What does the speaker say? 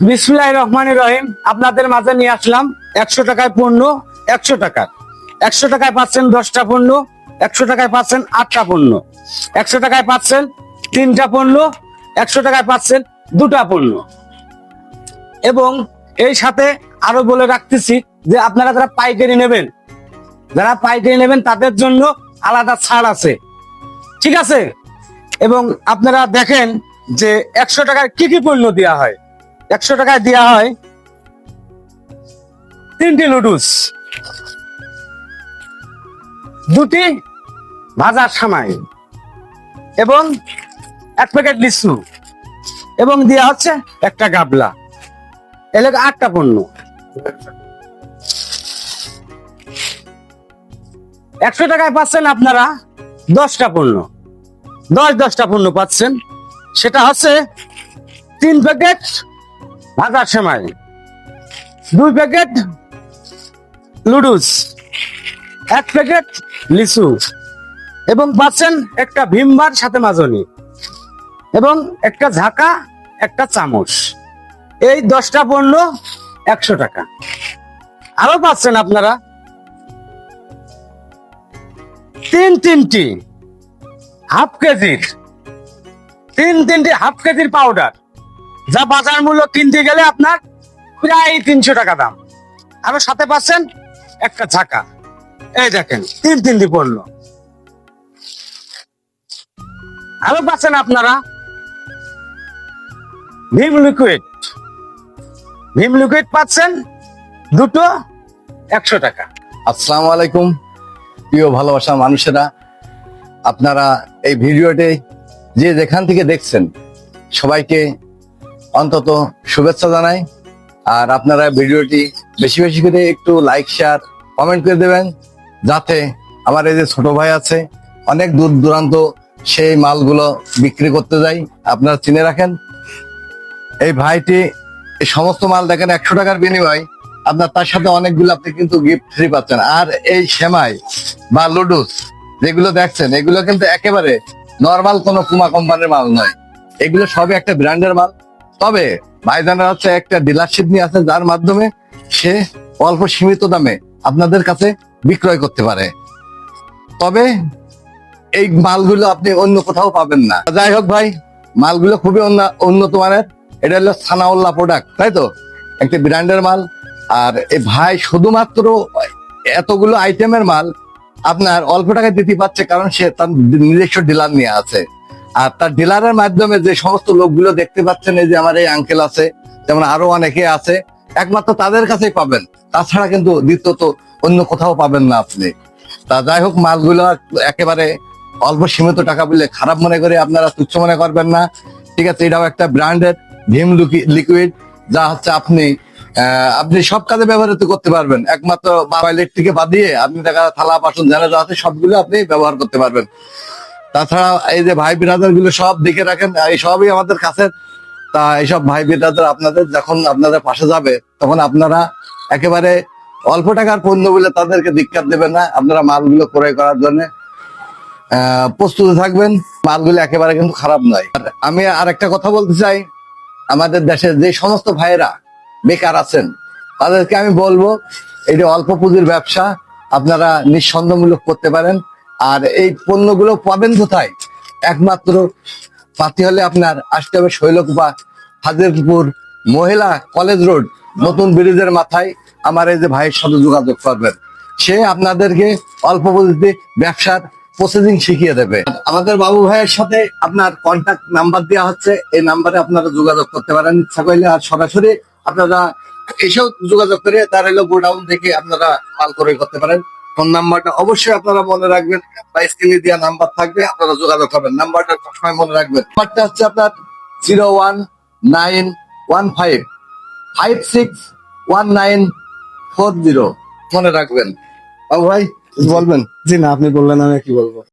বিসমুল্লাহ রহমান রহিম। আপনাদের মাঝে নিয়ে আসলাম একশো টাকায় পণ্য, একশো টাকার একশো টাকায় পাচ্ছেন দশটা পণ্য, একশো টাকায় পাচ্ছেন আটটা পণ্য। একশো টাকায় পাচ্ছেন তিনটা পণ্য, একশো টাকায় পাচ্ছেন দুটা পণ্য। এবং এই সাথে আরও বলে রাখতেছি যে আপনারা যারা পাইকারি নেবেন, যারা পাইকারি নেবেন তাদের জন্য আলাদা ছাড় আছে। ঠিক আছে? এবং আপনারা দেখেন যে একশো টাকায় কি কি পণ্য দেওয়া হয়। একশো টাকায় দেওয়া হয়। তিনটি নুডলস দুটি ভাজার সামাই এবং এক প্যাকেট লিচু এবং দেওয়া হচ্ছে একটা গাবলা। এলাকা আটটা পণ্য। একশো টাকায় পাচ্ছেন আপনারা দশটা পণ্য। দশ দশটা পণ্য পাচ্ছেন। সেটা হচ্ছে তিন প্যাকেট ভাজার সময়। দুই প্যাকেট লুডুস এক প্যাকেট লিচু এবং পাচ্ছেন একটা ভীমবার সাথে মাজনি এবং একটা ঝাঁকা, একটা চামচ। এই দশটা পণ্য একশো টাকা। আরও পাচ্ছেন আপনারা? তিন তিনটি হাফ কেজির, তিন তিনটি হাফ কেজির পাউডার। যা বাজার মূল্য কিনতে গেলে আপনার প্রায় তিনশো টাকা দাম। আরও সাথে পাচ্ছেন একটা ঝাঁকা। এই দেখেন, তিন তিনটি পড়ল আরও পাচ্ছেন আপনারা ভীম লিকুইড ভীম লিকুইড পাচ্ছেন দুটো একশো টাকা। আসসালামু আলাইকুম, প্রিয় ভালোবাসা মানুষেরা। আপনারা এই ভিডিওটি যে যেখান থেকে দেখছেন, সবাইকে অন্তত শুভেচ্ছা জানাই। আর আপনারা ভিডিওটি বেশি বেশি করে একটু লাইক শেয়ার কমেন্ট করে দেবেন, যাতে আমার এই যে ছোট ভাই আছে, অনেক দূর দূরান্ত সেই মালগুলো বিক্রি করতে যাই। আপনারা চিনে রাখেন, এই ভাইটি এই সমস্ত মাল দেখেন একশো টাকার বিনিময়। আপনার তার সাথে অনেকগুলো আপনি কিন্তু গিফট ফ্রি পাচ্ছেন। আর এই সেমাই বা লুডুস যেগুলো দেখছেন, এগুলো কিন্তু একেবারে নর্মাল কোনো পুমা কোম্পানির মাল নয়। এগুলো সবই একটা ব্র্যান্ডের মাল। তবে ভাইজানের হচ্ছে একটা ডিলারশিপ নিয়ে আছে, যার মাধ্যমে সে অল্প সীমিত দামে আপনাদের কাছে বিক্রয় করতে পারে। তবে এই মালগুলো আপনি অন্য কোথাও পাবেন না। যাই হোক ভাই, মালগুলো খুবই উন্নত মানের। এটা হলো সানাউল্লাহ প্রোডাক্ট তাই তো? একটি ব্র্যান্ডের মাল। আর এই ভাই শুধুমাত্র এতগুলো আইটেমের মাল আপনার অল্প টাকায় দিতে পারছে, কারণ সে তার নিজস্ব ডিলার নিয়ে আছে। আর তার ডিলারের মাধ্যমে যে সমস্ত লোকগুলো দেখতে পাচ্ছেন, এই যে আমার এই আঙ্কেল আছে, যেমন আরও অনেকে আছে, একমাত্র তাদের কাছেই পাবেন। তাছাড়া কিন্তু দ্বিতীয়ত অন্য কোথাও পাবেন না আপনি। তা যাই হোক, মালগুলো একেবারে অল্প সীমিত টাকা বলে খারাপ মনে করে আপনারা তুচ্ছ মনে করবেন না। ঠিক আছে, এটাও একটা ব্র্যান্ডেড ভিম লিকুইড যা হচ্ছে আপনি আপনি সব কাজে ব্যবহৃত করতে পারবেন। একমাত্র টয়লেট থেকে বাদ দিয়ে আপনি দেখা থালা, বাসন জানা যা আছে, সবগুলো আপনি ব্যবহার করতে পারবেন। তাছাড়া এই যে ভাই বিরাদারগুলো সব দেখে রাখেন এই সবই আমাদের কাছে। তা এইসব ভাই বিরাদার আপনাদের যখন আপনাদের পাশে যাবে, তখন আপনারা একেবারে অল্প টাকার পণ্য বলে তাদেরকে দিক্কাত দেবেন না। আপনারা মালগুলো ক্রয় করার জন্য প্রস্তুত থাকবেন। মালগুলো একেবারে কিন্তু খারাপ নয়। আমি আর একটা কথা বলতে চাই, আমাদের দেশে যে সমস্ত ভাইয়েরা বেকার আছেন, তাদেরকে আমি বলব এটা অল্প পুঁজির ব্যবসা আপনারা নিঃসন্দেহমূলক করতে পারেন। আর এই পণ্যগুলো পাবেন কোথায়? একমাত্র পাতি হলে আপনার আসতে হবে শৈলকুপা, হাজিরপুর, মহিলা কলেজ রোড, নতুন ব্রিজের মাথায়। আমার এই যে ভাইয়ের সাথে যোগাযোগ করবেন, সে আপনাদেরকে অল্প পুঁজিতে ব্যবসার প্রসেসিং শিখিয়ে দেবে। আমাদের বাবু ভাইয়ের সাথে আপনার কন্ট্যাক্ট নাম্বার দেওয়া হচ্ছে, এই নাম্বারে আপনারা যোগাযোগ করতে পারেন। ইচ্ছা করলে আর সরাসরি আপনারা এসেও যোগাযোগ করে তার হলো গোডাউন থেকে আপনারা মাল ক্রয় করতে পারেন। ফোন নাম্বারটা অবশ্যই আপনারা মনে রাখবেন। বা স্ক্রিনে দেওয়া নাম্বার থাকবে, আপনারা যোগাযোগ করবেন। নাম্বারটা সবসময় মনে রাখবেন। নাম্বারটা হচ্ছে আপনার zero one nine one five five six one nine four zero মনে রাখবেন। বাবু ভাই বলবেন? জি না, আপনি বললেন আমি কি বলব?